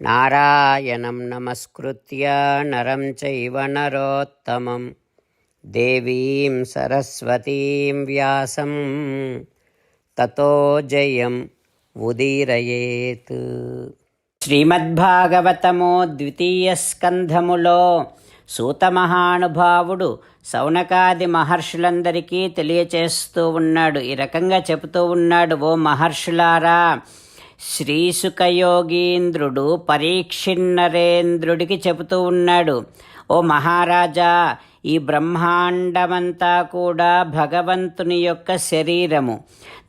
నారాయణం నమస్కృత్య నరం చైవ నరోత్తమం దేవీం సరస్వతీం వ్యాసం తతో జయం ఉదీరయేత్ శ్రీమద్భాగవతము ద్వితీయ స్కంధములో సూతమహానుభావుడు సౌనకాది మహర్షులందరికీ తెలియచేస్తూ ఉన్నాడు ఈ రకంగా చెబుతూ ఉన్నాడు ఓ మహర్షులారా శ్రీసుఖయోగీంద్రుడు పరీక్షిన్నరేంద్రుడికి చెబుతూ ఉన్నాడు ఓ మహారాజా ఈ బ్రహ్మాండమంతా కూడా భగవంతుని యొక్క శరీరము.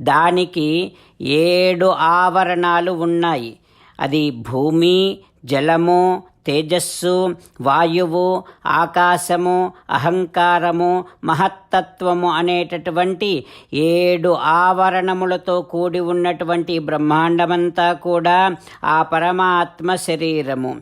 దానికి ఏడు ఆవరణాలు ఉన్నాయి. అది భూమి జలము తేజస్సు వాయువు ఆకాశము అహంకారము మహత్తత్వము అనేటటువంటి ఏడు ఆవరణములతో కూడి ఉన్నటువంటి బ్రహ్మాండమంతా కూడా ఆ పరమాత్మ శరీరము.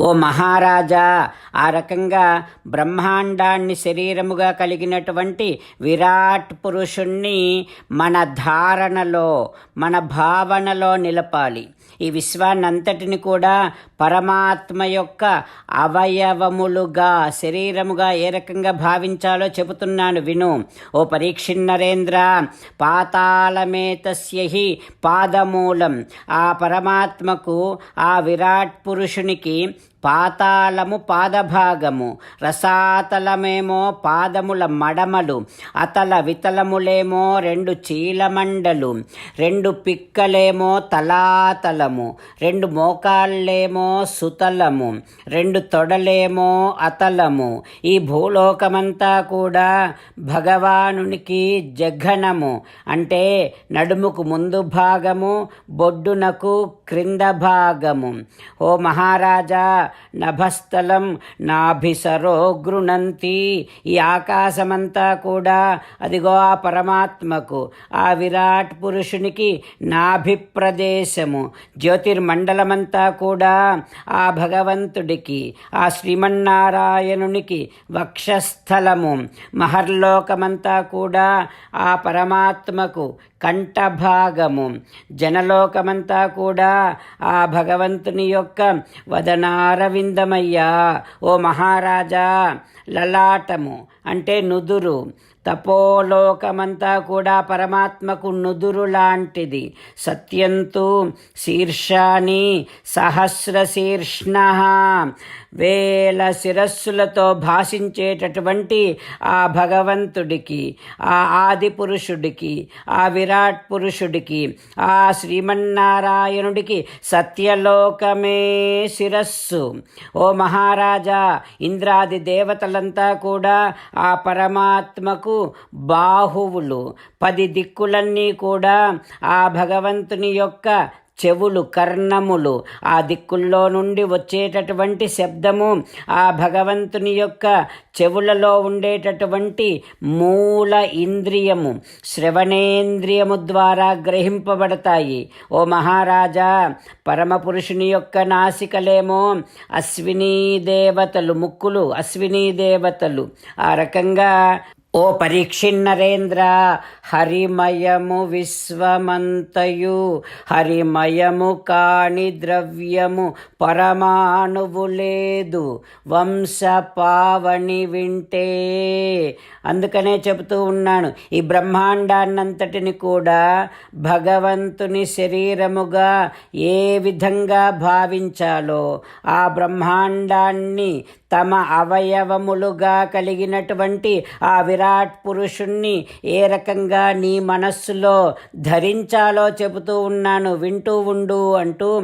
ఓ మహారాజా ఆ రకంగా బ్రహ్మాండాన్ని శరీరముగా కలిగినటువంటి విరాట్ పురుషుణ్ణి మన ధారణలో మన భావనలో నిలపాలి. ఈ విశ్వాన్నంతటిని కూడా పరమాత్మ యొక్క అవయవములుగా శరీరముగా ఏ రకంగా భావించాలో చెబుతున్నాను విను. ఓ పరీక్షిన్నరేంద్ర పాతాళమేతస్యహి పాదమూలం. ఆ పరమాత్మకు ఆ విరాట్ పురుషునికి పాతాళము పాదభాగము రసాతలమేమో పాదముల మడమలు అతల వితలములేమో రెండు చీలమండలు రెండు పిక్కలేమో తలాతలము రెండు మోకాళ్ళేమో సుతలము రెండు తొడలేమో అతలము. ఈ భూలోకమంతా కూడా భగవానునికి జఘనము. అంటే నడుముకు ముందు భాగము బొడ్డునకు క్రింద భాగము. ఓ మహారాజా నభస్థలం నాభిసరో గృణంతి ఈ ఆకాశమంతా కూడా అదిగో ఆ పరమాత్మకు ఆ విరాట్ పురుషునికి నాభిప్రదేశము. జ్యోతిర్మండలమంతా కూడా ఆ భగవంతుడికి ఆ శ్రీమన్నారాయణునికి వక్షస్థలము. మహర్లోకమంతా కూడా ఆ పరమాత్మకు కంఠభాగము. జనలోకమంతా కూడా ఆ భగవంతుని యొక్క అరవిందమయ్యా ఓ మహారాజా లలాటము అంటే నుదురు. తపోలోకమంతా కూడా పరమాత్మకు నుదురు లాంటిది. సత్యంతు శీర్షాని సహస్ర శీర్ష్ణ వేల శిరస్సులతో భాషించేటటువంటి ఆ భగవంతుడికి ఆ ఆది పురుషుడికి ఆ విరాట్ పురుషుడికి ఆ శ్రీమన్నారాయణుడికి సత్యలోకమే శిరస్సు. ఓ మహారాజా ఇంద్రాది దేవతలంతా కూడా ఆ పరమాత్మకు బాహువులు. పది దిక్కులన్నీ కూడా ఆ భగవంతుని యొక్క చెవులు కర్ణములు. ఆ దిక్కుల్లో నుండి వచ్చేటటువంటి శబ్దము ఆ భగవంతుని యొక్క చెవులలో ఉండేటటువంటి మూల ఇంద్రియము శ్రవణేంద్రియము ద్వారా గ్రహింపబడతాయి. ఓ మహారాజా పరమపురుషుని యొక్క నాసికలేమో అశ్వినీ దేవతలు ముక్కులు అశ్వినీ దేవతలు. ఆ రకంగా ఓ పరీక్షిన్నరేంద్ర హరిమయము విశ్వమంతయు. హరిమయము కాని ద్రవ్యము పరమాణువు లేదు. వంశ పావని వింటే. అందుకనే చెబుతూ ఉన్నాను ఈ బ్రహ్మాండాన్నంతటిని కూడా భగవంతుని శరీరముగా ఏ విధంగా భావించాలో ఆ బ్రహ్మాండాన్ని తమ అవయవములుగా కలిగినటువంటి ఆ విరాట్ పురుషుణ్ణి ఏ రకంగా నీ మనస్సులో ధరించాలో చెబుతూ ఉన్నాను వింటూ ఉండు అంటూ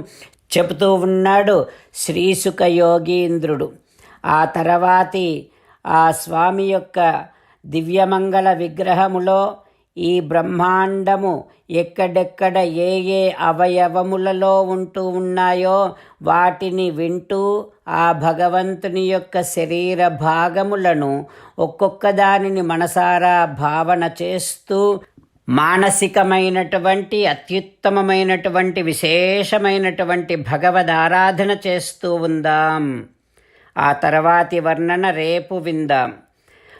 చెబుతూ ఉన్నాడు శ్రీసుక యోగీంద్రుడు. ఆ తర్వాతి ఆ స్వామి యొక్క దివ్యమంగళ విగ్రహములో ఈ బ్రహ్మాండము ఎక్కడెక్కడ ఏ ఏ అవయవములలో ఉంటూ ఉన్నాయో వాటిని వింటూ ఆ భగవంతుని యొక్క శరీర భాగములను ఒక్కొక్క దానిని మనసారా భావన చేస్తూ మానసికమైనటువంటి అత్యుత్తమమైనటువంటి విశేషమైనటువంటి భగవద్ ఆరాధన చేస్తూ ఉందాం. ఆ తర్వాతి వర్ణన రేపు విందాం.